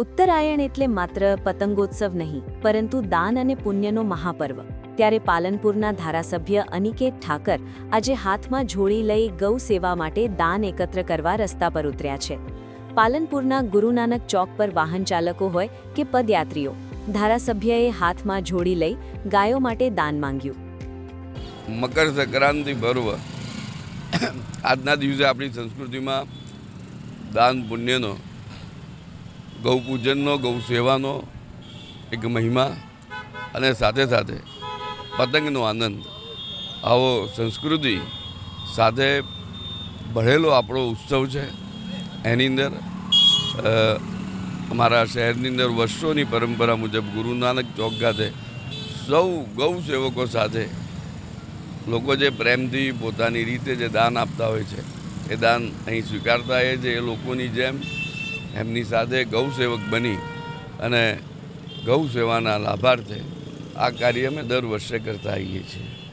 ઉત્તરાયણ એટલે માત્ર પતંગોત્સવ નહીં, પરંતુ દાન અને પુણ્યનો મહાપર્વ. ત્યારે પાલનપુરના ધારાસભ્ય અનિકેત ઠાકર આજે હાથમાં જોડી લઈ ગૌ સેવા માટે દાન એકત્ર કરવા રસ્તા પર ઉતર્યા છે. પાલનપુરના ગુરુ નાનક ચોક પર વાહન ચાલકો હોય કે પદયાત્રીઓ, ધારાસભ્યએ હાથમાં જોડી લઈ ગાયો માટે દાન માંગ્યું. મકર સંક્રાંતિ પર્વ. આજના દિવસે આપણી સંસ્કૃતિમાં દાન પુણ્યનો ગૌ પૂજનનો ગૌ સેવાનો એક મહિમા અને સાથે સાથે પતંગનો આનંદ. આવો સંસ્કૃતિ સાથે ભળેલો આપણો ઉત્સવ છે. એની અંદર અમારા શહેરની અંદર વર્ષોની પરંપરા મુજબ ગુરુ નાનક ચોક ખાતે સૌ ગૌ સેવકો સાથે લોકો જે પ્રેમથી પોતાની રીતે જે દાન આપતા હોય છે, એ દાન અહીં સ્વીકારતા હોય છે, એ લોકોની જેમ એમની સાથે ગૌ સેવક બની અને ગૌ સેવાના લાભાર્થે આ કાર્ય અમે દર વર્ષે કરતા આવીએ છીએ.